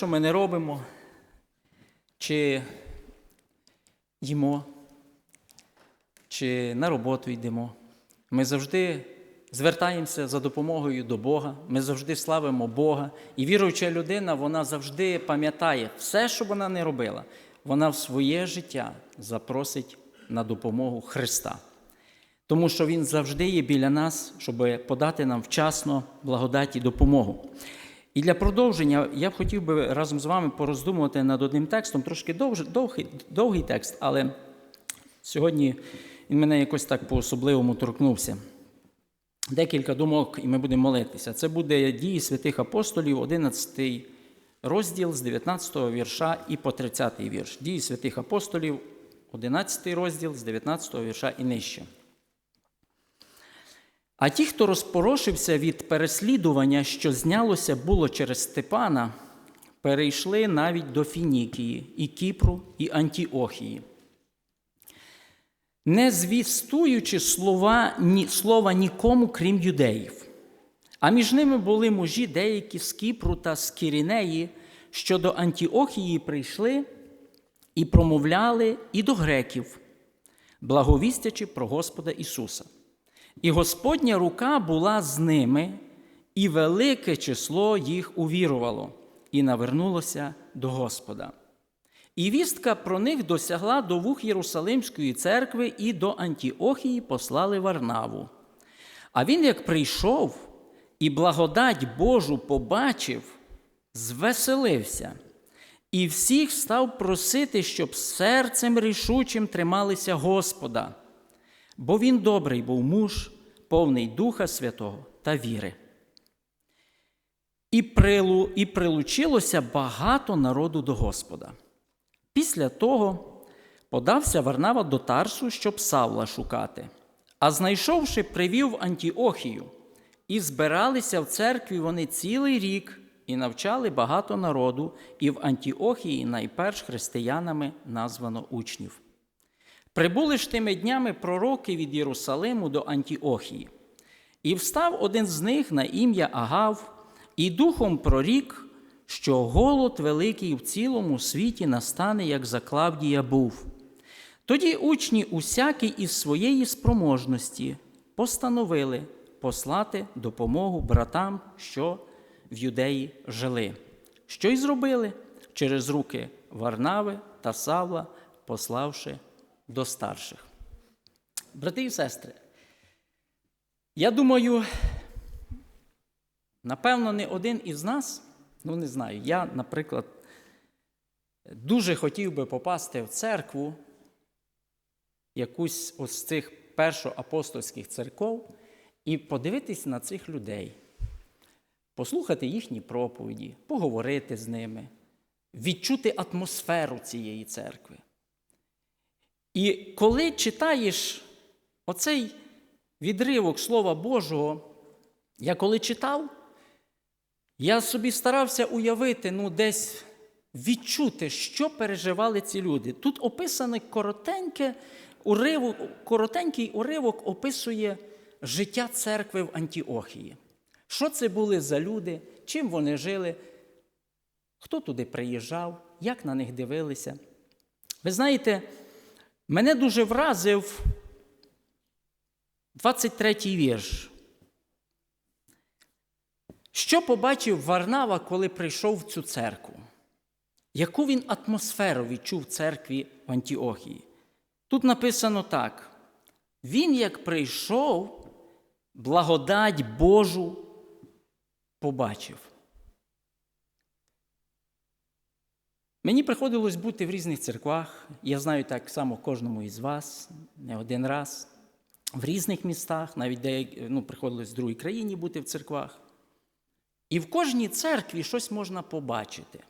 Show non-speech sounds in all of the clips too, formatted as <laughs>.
що ми не робимо, чи їмо, чи на роботу йдемо, ми завжди звертаємося за допомогою до Бога, ми завжди славимо Бога. І віруюча людина, вона завжди пам'ятає все, що вона не робила, вона в своє життя запросить на допомогу Христа. Тому що Він завжди є біля нас, щоб подати нам вчасно благодать і допомогу. І для продовження я б хотів би разом з вами пороздумувати над одним текстом, трошки довж- довгий, довгий текст, але сьогодні він мене якось так по-особливому торкнувся. Декілька думок, і ми будемо молитися. Це буде дії святих апостолів, 11 розділ з 19 вірша і по 30 вірш. Дії святих апостолів, 11 розділ з 19 вірша і нижче. А ті, хто розпорошився від переслідування, що знялося було через Степана, перейшли навіть до Фінікії, і Кіпру, і Антіохії. Не звістуючи слова, ні, слова нікому, крім юдеїв. А між ними були мужі деякі з Кіпру та з Кірінеї, що до Антіохії прийшли і промовляли і до греків, благовістячи про Господа Ісуса. І Господня рука була з ними, і велике число їх увірувало, і навернулося до Господа. І вістка про них досягла до вух Єрусалимської церкви і до Антіохії послали Варнаву. А він, як прийшов і благодать Божу побачив, звеселився, і всіх став просити, щоб серцем рішучим трималися Господа бо він добрий був муж, повний Духа Святого та віри. І, прилу, і прилучилося багато народу до Господа. Після того подався Варнава до Тарсу, щоб Савла шукати, а знайшовши, привів Антіохію, і збиралися в церкві вони цілий рік і навчали багато народу, і в Антіохії найперш християнами названо учнів. Прибули ж тими днями пророки від Єрусалиму до Антіохії. І встав один з них на ім'я Агав, і духом прорік, що голод великий в цілому світі настане, як за Клавдія був. Тоді учні усякі із своєї спроможності постановили послати допомогу братам, що в юдеї жили. Що й зробили через руки Варнави та Савла, пославши до старших. Брати і сестри, я думаю, напевно, не один із нас, ну не знаю, я, наприклад, дуже хотів би попасти в церкву, якусь з цих першоапостольських церков, і подивитись на цих людей, послухати їхні проповіді, поговорити з ними, відчути атмосферу цієї церкви. І коли читаєш оцей відривок Слова Божого, я коли читав, я собі старався уявити, ну, десь відчути, що переживали ці люди. Тут описаний коротеньке уривок, коротенький уривок описує життя церкви в Антіохії. Що це були за люди, чим вони жили, хто туди приїжджав, як на них дивилися. Ви знаєте, Мене дуже вразив 23-й вірш. Що побачив Варнава, коли прийшов в цю церкву? Яку він атмосферу відчув в церкві в Антіохії? Тут написано так: він, як прийшов, благодать Божу побачив. Мені приходилось бути в різних церквах, я знаю так само кожному із вас, не один раз, в різних містах, навіть де ну, приходилось в другій країні бути в церквах. І в кожній церкві щось можна побачити.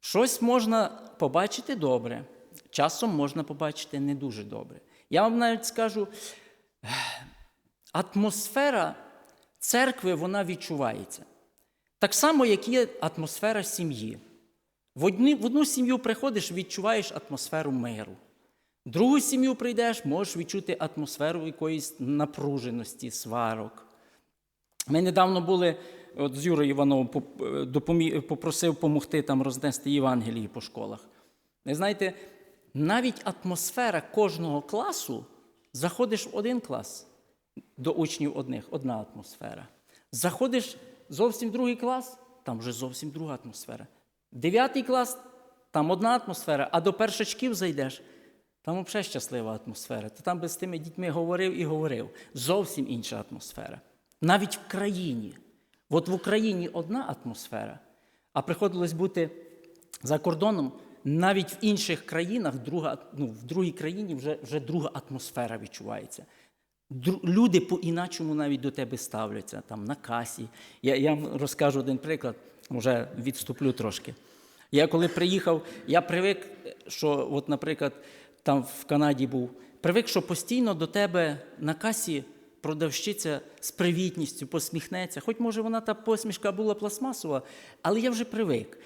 Щось можна побачити добре, часом можна побачити не дуже добре. Я вам навіть скажу, атмосфера церкви вона відчувається. Так само, як є атмосфера сім'ї. В одну, в одну сім'ю приходиш, відчуваєш атмосферу миру. В другу сім'ю прийдеш, можеш відчути атмосферу якоїсь напруженості, сварок. Ми недавно були от з Юрою Івановим е, попросив допомогти там рознести Євангелії по школах. Ви знаєте, навіть атмосфера кожного класу, заходиш в один клас до учнів одних, одна атмосфера. Заходиш зовсім другий клас, там вже зовсім друга атмосфера. Дев'ятий клас, там одна атмосфера, а до першачків зайдеш, там взагалі щаслива атмосфера. Ти там би з тими дітьми говорив і говорив. Зовсім інша атмосфера. Навіть в країні. От в Україні одна атмосфера, а приходилось бути за кордоном, навіть в інших країнах, друга, ну, в другій країні вже, вже друга атмосфера відчувається. Люди по-іначому навіть до тебе ставляться там на касі. Я, я вам розкажу один приклад, вже відступлю трошки. Я коли приїхав, я привик, що, от, наприклад, там в Канаді був, привик, що постійно до тебе на касі продавщиця з привітністю посміхнеться. Хоч може вона та посмішка була пластмасова, але я вже привик.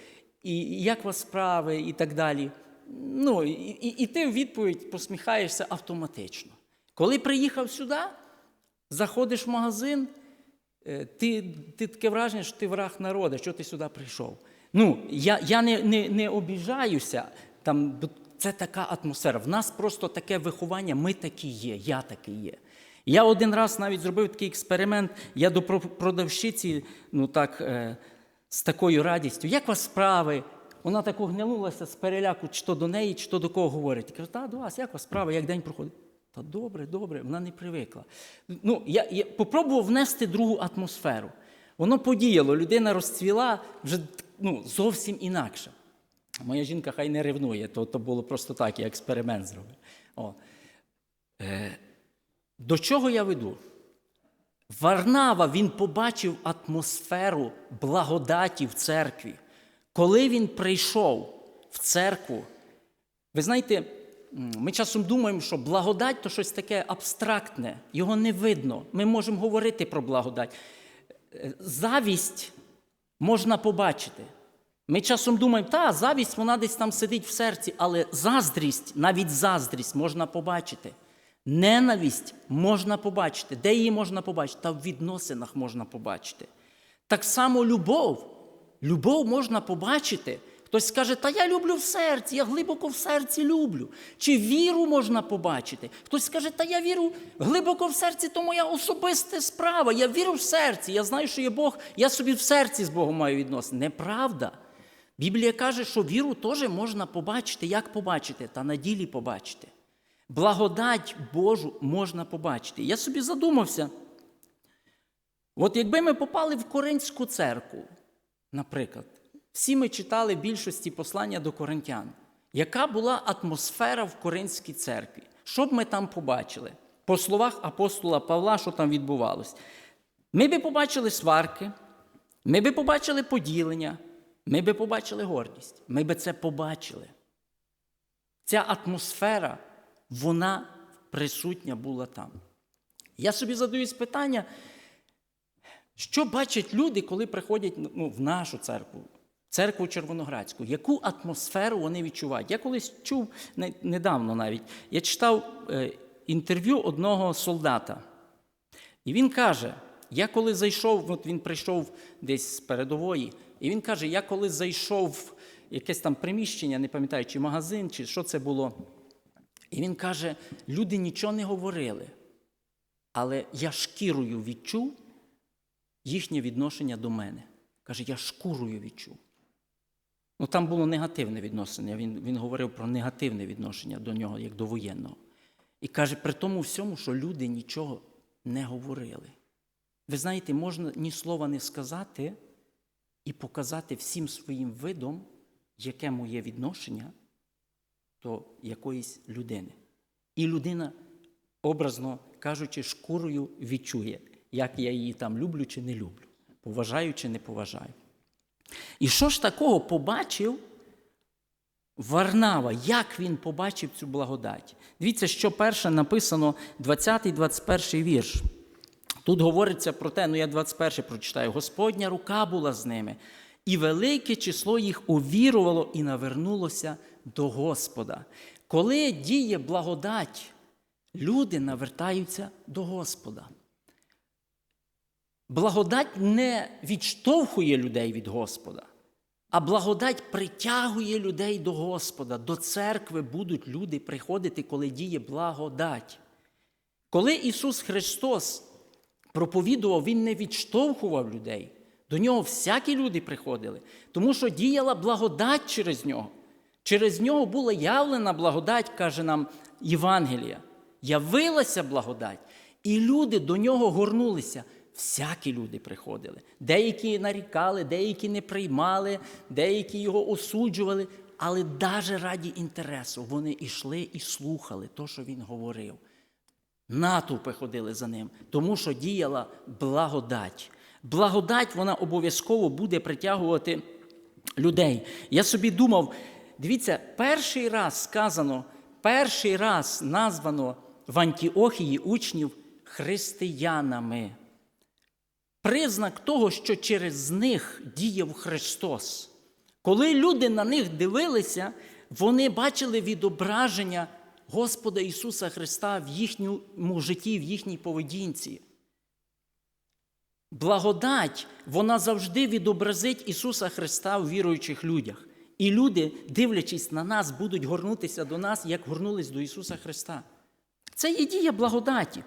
І як вас справи, і так далі. Ну, і, і ти в відповідь посміхаєшся автоматично. Коли приїхав сюди, заходиш в магазин, е, ти, ти таке враження, що ти враг народу, що ти сюди прийшов. Ну, я, я не, не, не обіжаюся, там, це така атмосфера. В нас просто таке виховання, ми такі є, я такий є. Я один раз навіть зробив такий експеримент, я до продавщиці, ну так, е, з такою радістю, як вас справи? Вона так огнялилася з переляку, чи то до неї, чи то до кого говорить. Я кажу, так, до вас, як у вас справи, як день проходить? Та добре, добре, вона не привикла. Ну, я, я попробував внести другу атмосферу. Воно подіяло, людина розцвіла вже ну, зовсім інакше. Моя жінка хай не ревнує, то, то було просто так, я експеримент зробив. О. Е, до чого я веду? Варнава він побачив атмосферу благодаті в церкві. Коли він прийшов в церкву, ви знаєте, ми часом думаємо, що благодать то щось таке абстрактне, його не видно. Ми можемо говорити про благодать. Е, Завість можна побачити. Ми часом думаємо, та, завість вона десь там сидить в серці, але заздрість, навіть заздрість можна побачити. Ненависть можна побачити. Де її можна побачити? Та в відносинах можна побачити. Так само любов. Любов можна побачити. Хтось скаже, та я люблю в серці, я глибоко в серці люблю. Чи віру можна побачити? Хтось скаже, та я вірю глибоко в серці, то моя особиста справа. Я вірю в серці, я знаю, що є Бог, я собі в серці з Богом маю відносини. Неправда. Біблія каже, що віру теж можна побачити. Як побачити? Та на ділі побачити. Благодать Божу можна побачити. Я собі задумався. От якби ми попали в Коринську церкву, наприклад, всі ми читали більшості послання до коринтян. Яка була атмосфера в Коринській церкві? Що б ми там побачили? По словах апостола Павла, що там відбувалось? Ми би побачили сварки, ми би побачили поділення, ми би побачили гордість. Ми би це побачили. Ця атмосфера, вона присутня була там. Я собі задаюсь питання, що бачать люди, коли приходять ну, в нашу церкву, церкву Червоноградську? Яку атмосферу вони відчувають? Я колись чув недавно навіть, я читав е, інтерв'ю одного солдата. І він каже: я коли зайшов, от він прийшов десь з передової, і він каже: я коли зайшов в якесь там приміщення, не пам'ятаю, чи магазин, чи що це було. І він каже: люди нічого не говорили, але я шкірою відчув їхнє відношення до мене. Каже, я шкурою відчув. Ну, там було негативне відношення. Він, він говорив про негативне відношення до нього, як до воєнного. І каже, при тому всьому, що люди нічого не говорили. Ви знаєте, можна ні слова не сказати і показати всім своїм видом, яке моє відношення до якоїсь людини. І людина, образно кажучи, шкурою відчує, як я її там люблю чи не люблю, поважаю чи не поважаю. І що ж такого побачив Варнава, як він побачив цю благодать? Дивіться, що перше написано 20-21 вірш. Тут говориться про те, ну я 21 прочитаю, Господня рука була з ними, і велике число їх увірувало і навернулося до Господа. Коли діє благодать, люди навертаються до Господа. Благодать не відштовхує людей від Господа, а благодать притягує людей до Господа. До церкви будуть люди приходити, коли діє благодать. Коли Ісус Христос проповідував, Він не відштовхував людей. До нього всякі люди приходили, тому що діяла благодать через нього. Через нього була явлена благодать, каже нам Євангелія. Явилася благодать, і люди до нього горнулися. Всякі люди приходили. Деякі нарікали, деякі не приймали, деякі його осуджували, але навіть раді інтересу вони йшли і слухали те, що він говорив. Натовпи ходили за ним, тому що діяла благодать. Благодать вона обов'язково буде притягувати людей. Я собі думав, дивіться, перший раз сказано, перший раз названо в Антіохії учнів християнами. Признак того, що через них діяв Христос. Коли люди на них дивилися, вони бачили відображення Господа Ісуса Христа в їхньому житті, в їхній поведінці. Благодать, вона завжди відобразить Ісуса Христа в віруючих людях. І люди, дивлячись на нас, будуть горнутися до нас, як горнулись до Ісуса Христа. Це є дія благодаті.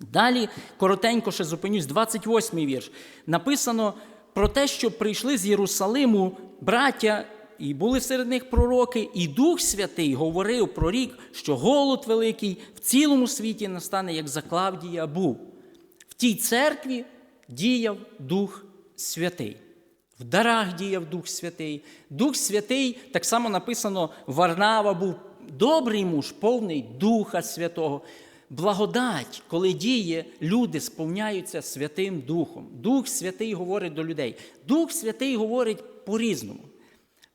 Далі коротенько ще зупинюсь, 28 вірш. Написано про те, що прийшли з Єрусалиму браття, і були серед них пророки, і Дух Святий говорив про рік, що голод великий в цілому світі настане, як за Клавдія був. В тій церкві діяв Дух Святий. В дарах діяв Дух Святий. Дух Святий, так само написано, Варнава був добрий муж, повний Духа Святого. Благодать, коли діє, люди сповняються Святим Духом. Дух Святий говорить до людей. Дух Святий говорить по-різному.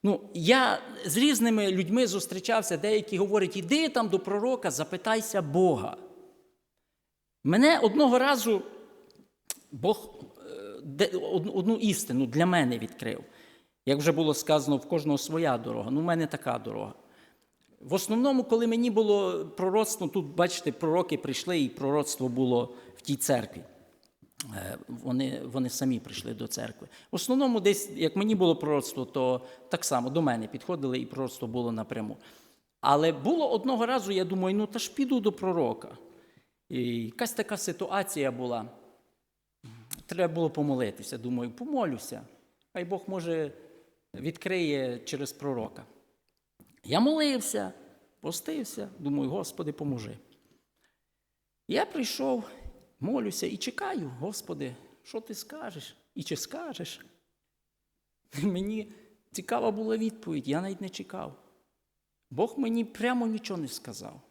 Ну, я з різними людьми зустрічався, деякі говорять, іди там до пророка, запитайся Бога. Мене одного разу Бог е, одну істину для мене відкрив. Як вже було сказано, в кожного своя дорога. Ну, в мене така дорога. В основному, коли мені було пророцтво, тут, бачите, пророки прийшли, і пророцтво було в тій церкві. Е, Вони вони самі прийшли до церкви. В основному, десь, як мені було пророцтво, то так само до мене підходили, і пророцтво було напряму. Але було одного разу, я думаю, ну та ж піду до пророка. І якась така ситуація була. Треба було помолитися. Думаю, помолюся. Хай Бог може відкриє через пророка. Я молився, постився, думаю, Господи, поможи. Я прийшов, молюся і чекаю, Господи, що ти скажеш? І чи скажеш? Мені цікава була відповідь, я навіть не чекав. Бог мені прямо нічого не сказав.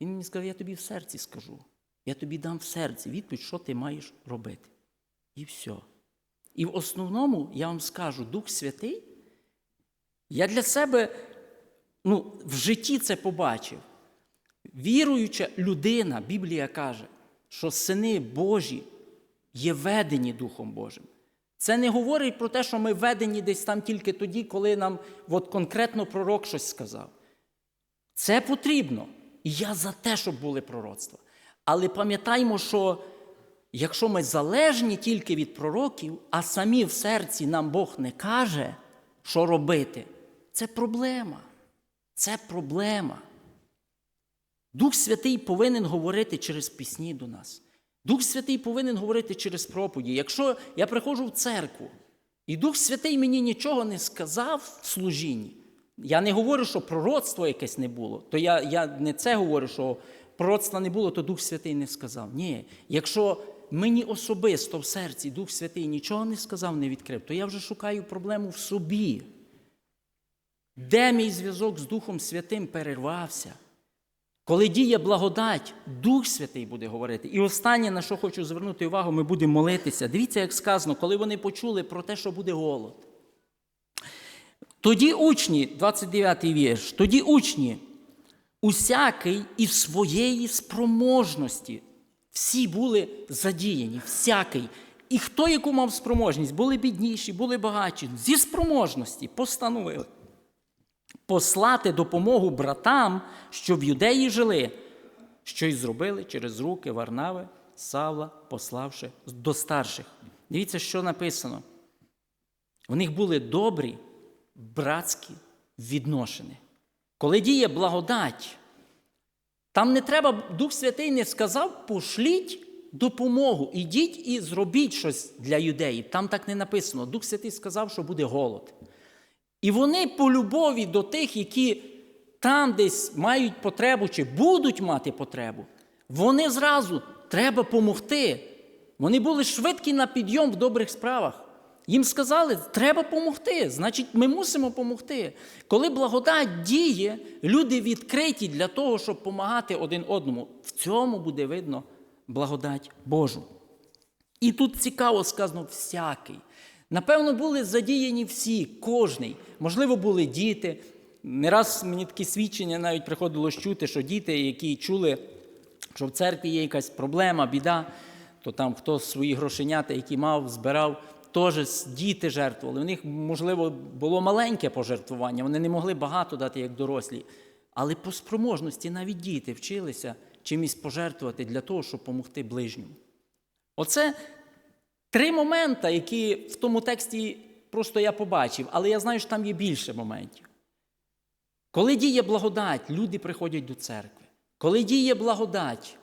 Він мені сказав, я тобі в серці скажу. Я тобі дам в серці відповідь, що ти маєш робити. І все. І в основному я вам скажу, Дух Святий, я для себе ну, в житті це побачив. Віруюча людина, Біблія каже, що сини Божі є ведені Духом Божим. Це не говорить про те, що ми ведені десь там тільки тоді, коли нам от конкретно пророк щось сказав. Це потрібно. І я за те, щоб були пророцтва. Але пам'ятаймо, що якщо ми залежні тільки від пророків, а самі в серці нам Бог не каже, що робити, це проблема. Це проблема. Дух Святий повинен говорити через пісні до нас. Дух Святий повинен говорити через проповіді. Якщо я приходжу в церкву, і Дух Святий мені нічого не сказав в служінні, я не говорю, що пророцтво якесь не було, то я я не це говорю, що пророцтва не було, то Дух Святий не сказав. Ні, якщо мені особисто в серці Дух Святий нічого не сказав, не відкрив, то я вже шукаю проблему в собі. Де мій зв'язок з Духом Святим перервався? Коли діє благодать, Дух Святий буде говорити. І останнє, на що хочу звернути увагу, ми будемо молитися. Дивіться, як сказано, коли вони почули про те, що буде голод. Тоді учні, 29-й вірш, тоді учні, усякий із своєї спроможності. Всі були задіяні, всякий. І хто яку мав спроможність, були бідніші, були багатші, зі спроможності постановили послати допомогу братам, щоб юдеї жили, що й зробили через руки Варнави, Савла, пославши до старших. Дивіться, що написано. У них були добрі братські відношення. Коли діє благодать, там не треба, Дух Святий не сказав, пошліть допомогу, ідіть і зробіть щось для юдеїв. Там так не написано. Дух Святий сказав, що буде голод. І вони по любові до тих, які там десь мають потребу чи будуть мати потребу, вони зразу треба помогти. Вони були швидкі на підйом в добрих справах. Їм сказали, треба допомогти, значить, ми мусимо допомогти. Коли благодать діє, люди відкриті для того, щоб допомагати один одному. В цьому буде видно благодать Божу. І тут цікаво сказано всякий. Напевно, були задіяні всі, кожний. Можливо, були діти. Не раз мені такі свідчення навіть приходилось чути, що діти, які чули, що в церкві є якась проблема, біда, то там хто свої грошенята, які мав, збирав, теж діти жертвували. У них, можливо, було маленьке пожертвування, вони не могли багато дати, як дорослі. Але по спроможності навіть діти вчилися чимось пожертвувати для того, щоб допомогти ближньому. Оце три моменти, які в тому тексті просто я побачив, але я знаю, що там є більше моментів. Коли діє благодать, люди приходять до церкви. Коли діє благодать,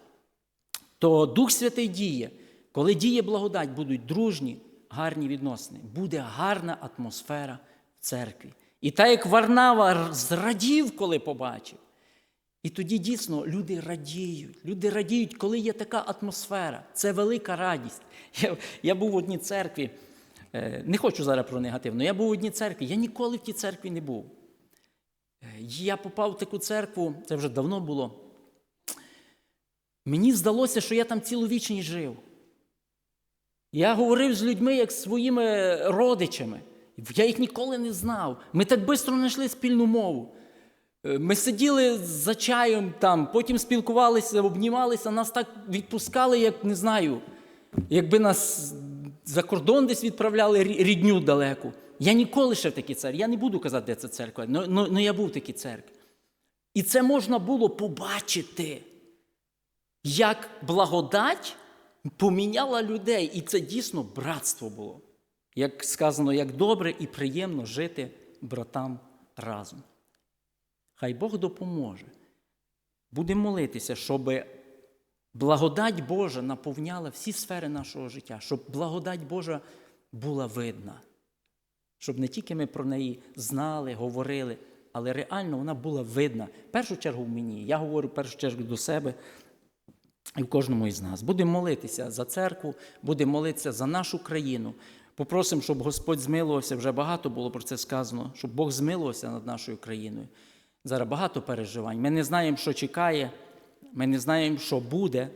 то Дух Святий діє. Коли діє благодать, будуть дружні, гарні відносини, буде гарна атмосфера в церкві. І так як Варнава зрадів, коли побачив. І тоді дійсно люди радіють. Люди радіють, коли є така атмосфера. Це велика радість. <laughs> Я, я був в одній церкві, е, не хочу зараз про негативно, я був в одній церкві, я ніколи в тій церкві не був. Е, Я попав в таку церкву, це вже давно було. Мені здалося, що я там цілу вічність жив. Я говорив з людьми, як з своїми родичами. Я їх ніколи не знав. Ми так швидко знайшли спільну мову. Е, Ми сиділи за чаєм там, потім спілкувалися, обнімалися, нас так відпускали, як не знаю, якби нас за кордон десь відправляли рі- рідню далеку. Я ніколи ще в такій церкві. Я не буду казати, де це церква, але я був в такій церкві. І це можна було побачити, як благодать поміняла людей. І це дійсно братство було. Як сказано, як добре і приємно жити братам разом. Хай Бог допоможе. Будемо молитися, щоб благодать Божа наповняла всі сфери нашого життя, щоб благодать Божа була видна. Щоб не тільки ми про неї знали, говорили, але реально вона була видна. В першу чергу в мені. Я говорю в першу чергу до себе і в кожному із нас. Будемо молитися за церкву, будемо молитися за нашу країну. Попросимо, щоб Господь змилувався, вже багато було про це сказано, щоб Бог змилувався над нашою країною. Зараз багато переживань. Ми не знаємо, що чекає, ми не знаємо, що буде.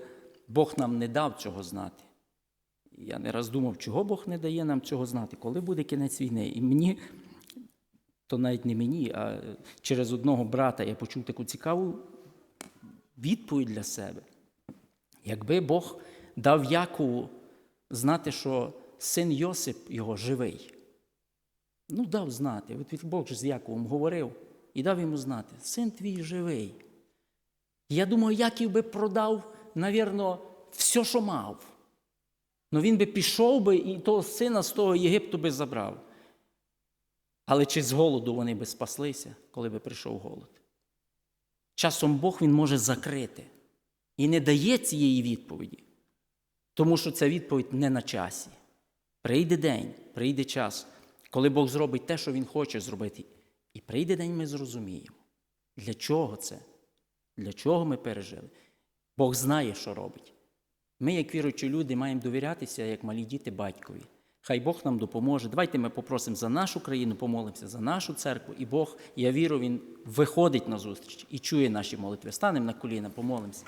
Бог нам не дав цього знати. Я не раз думав, чого Бог не дає нам цього знати, коли буде кінець війни. І мені, то навіть не мені, а через одного брата я почув таку цікаву відповідь для себе. Якби Бог дав Якову знати, що син Йосип його живий. Ну, дав знати. От Бог ж з Яковом говорив і дав йому знати, син твій живий. Я думаю, Яків би продав, навірно, все, що мав. Ну він би пішов би і того сина з того Єгипту би забрав. Але чи з голоду вони би спаслися, коли би прийшов голод? Часом Бог він може закрити і не дає цієї відповіді, тому що ця відповідь не на часі. Прийде день, прийде час, коли Бог зробить те, що Він хоче зробити. І прийде день, ми зрозуміємо, для чого це, для чого ми пережили. Бог знає, що робить. Ми, як віруючі люди, маємо довірятися, як малі діти батькові. Хай Бог нам допоможе. Давайте ми попросимо за нашу країну, помолимося за нашу церкву. І Бог, я вірю, Він виходить на зустріч і чує наші молитви. Станемо на коліна, помолимося.